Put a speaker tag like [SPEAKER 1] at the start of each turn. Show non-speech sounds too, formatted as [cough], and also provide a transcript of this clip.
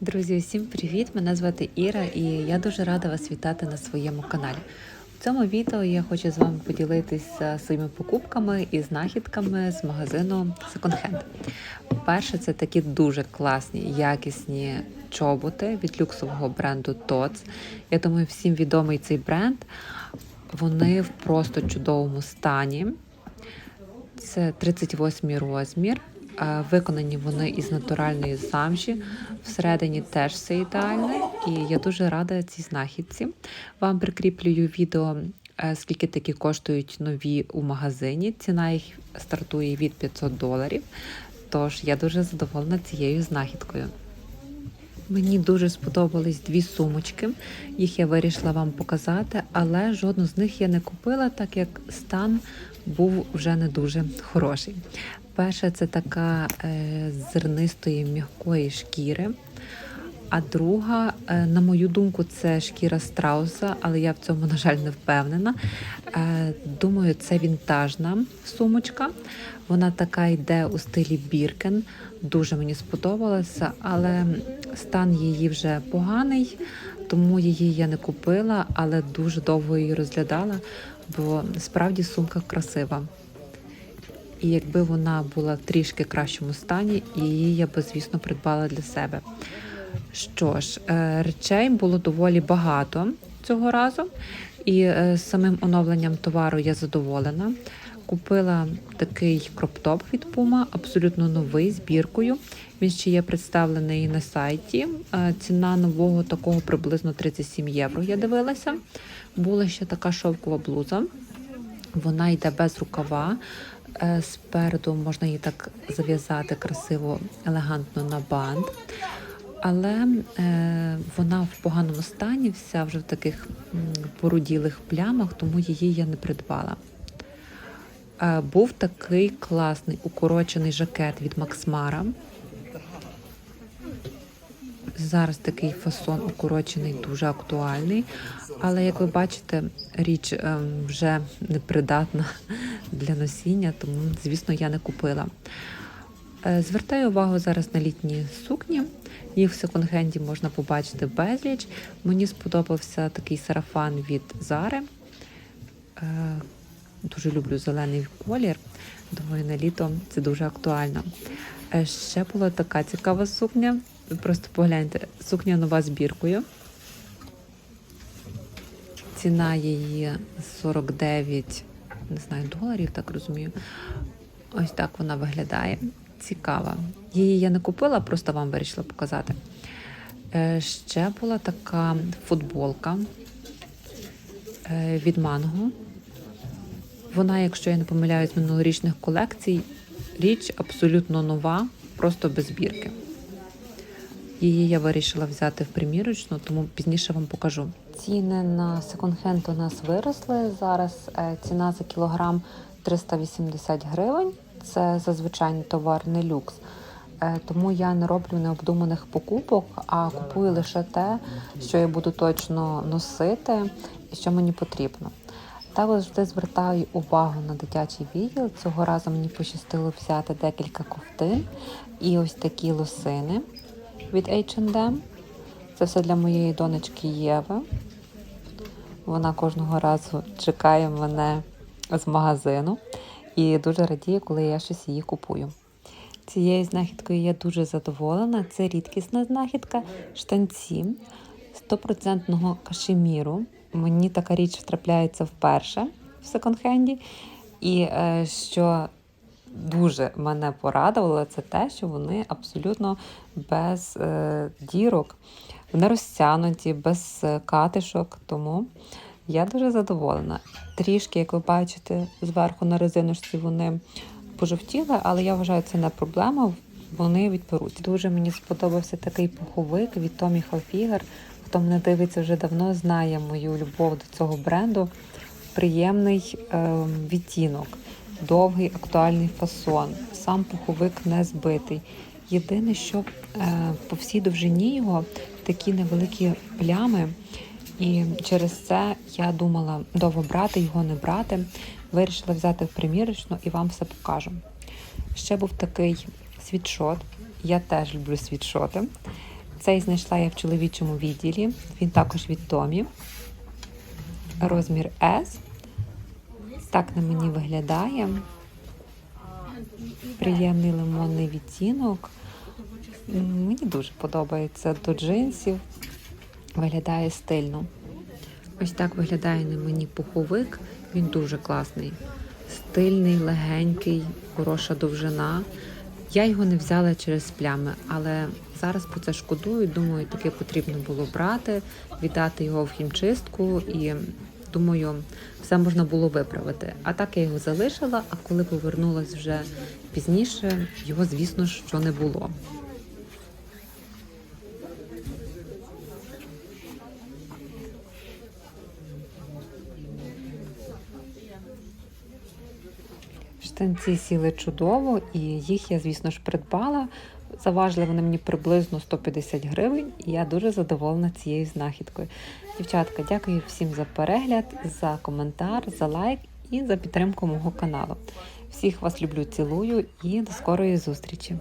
[SPEAKER 1] Друзі, всім привіт! Мене звати Іра, і я дуже рада вас вітати на своєму каналі. У цьому відео я хочу з вами поділитися своїми покупками і знахідками з магазину Second Hand. Перше, це такі дуже класні, якісні чоботи від люксового бренду TOTS. Я думаю, всім відомий цей бренд. Вони в просто чудовому стані. Це 38 розмір. Е, Виконані вони із натуральної замші. Всередині теж все ідеальне, і я дуже рада цій знахідці. Вам прикріплюю відео, е, скільки такі коштують нові у магазині. Ціна їх стартує від 500 доларів. Тож я дуже задоволена цією знахідкою. Мені дуже сподобались дві сумочки. Їх я вирішила вам показати, але жодну з них я не купила, так як стан був вже не дуже хороший. Перша це така е, зернистої м'якої шкіри. А друга, е, на мою думку, це шкіра страуса, але я в цьому, на жаль, не впевнена. Е, думаю, це вінтажна сумочка. Вона така йде у стилі Біркен. Дуже мені сподобалася, але стан її вже поганий, тому її я не купила, але дуже довго її розглядала, бо справді сумка красива. І якби вона була в трішки кращому стані, її я би, звісно, придбала для себе. Що ж, е, речей було доволі багато цього разу, і е, самим оновленням товару я задоволена. Купила такий кроптоп від Puma, абсолютно новий з біркою. Він ще є представлений на сайті. Е, Ціна нового такого приблизно 37 євро. Я дивилася. Була ще така шовкова блуза. Вона йде без рукава. Е, Спереду можна її так зав'язати красиво, елегантно на бант. Але е, вона в поганому стані, вся вже в таких поруділих плямах, тому її я не придбала. Е, був такий класний укорочений жакет від Максмара. Зараз такий фасон укорочений, дуже актуальний. Але як ви бачите, річ ем, вже непридатна [laughs] для носіння, тому, звісно, я не купила. Е, Звертаю увагу зараз на літні сукні. Їх в секонд-хенді можна побачити безліч. Мені сподобався такий сарафан від Зари. Е, Дуже люблю зелений колір. Думаю, на літо це дуже актуально. Е, Ще була така цікава сукня. Ви просто погляньте, сукня нова з біркою. Ціна її 49, не знаю, доларів, так розумію. Ось так вона виглядає. Цікава. Її я не купила, просто вам вирішила показати. Е, Ще була така футболка е, від манго. Вона, якщо я не помиляюсь, з минулорічних колекцій, річ абсолютно нова, просто без бірки. Її я вирішила взяти в примірочну, тому пізніше вам покажу. Ціни на секонд-хенд у нас виросли. Зараз е, ціна за кілограм 380 гривень. Це зазвичай товар не люкс. Е, Тому я не роблю необдуманих покупок, а купую лише те, що я буду точно носити і що мені потрібно. Також завжди звертаю увагу на дитячий відділ. Цього разу мені пощастило взяти декілька ковтин і ось такі лосини від H&M. Це все для моєї донечки Єви. Вона кожного разу чекає мене з магазину і дуже радіє, коли я щось її купую. Цією знахідкою я дуже задоволена. Це рідкісна знахідка штанці 100% кашеміру. Мені така річ трапляється вперше в секонд-хенді. І е, що дуже мене порадувало, це те, що вони абсолютно без е, дірок, не розтягнуті, без е, катишок. Тому я дуже задоволена. Трішки, як ви бачите, зверху на резиночці вони пожовтіли, але я вважаю, це не проблема. Вони відперуть. Дуже мені сподобався такий пуховик від Tommy Hilfiger. Хто мене дивиться вже давно, знає мою любов до цього бренду. Приємний е, відтінок, довгий актуальний фасон. Сам пуховик не збитий. Єдине, що е, по всій довжині його такі невеликі плями. І через це я думала довго брати його, не брати. Вирішила взяти в примірочну і вам все покажу. Ще був такий світшот. Я теж люблю світшоти. Цей знайшла я в чоловічому відділі. Він також від Томі. Розмір S. Так на мені виглядає. Приємний лимонний відтінок. Мені дуже подобається до джинсів. Виглядає стильно. Ось так виглядає на мені пуховик. Він дуже класний. Стильний, легенький, хороша довжина. Я його не взяла через плями, але зараз про це шкодую. Думаю, таке потрібно було брати, віддати його в хімчистку і думаю, все можна було виправити. А так я його залишила, а коли повернулась вже пізніше, його, звісно, що не було. Штанці сіли чудово, і їх я, звісно ж, придбала. Заважили вони мені приблизно 150 гривень, і я дуже задоволена цією знахідкою. Дівчатка, дякую всім за перегляд, за коментар, за лайк і за підтримку мого каналу. Всіх вас люблю, цілую і до скорої зустрічі!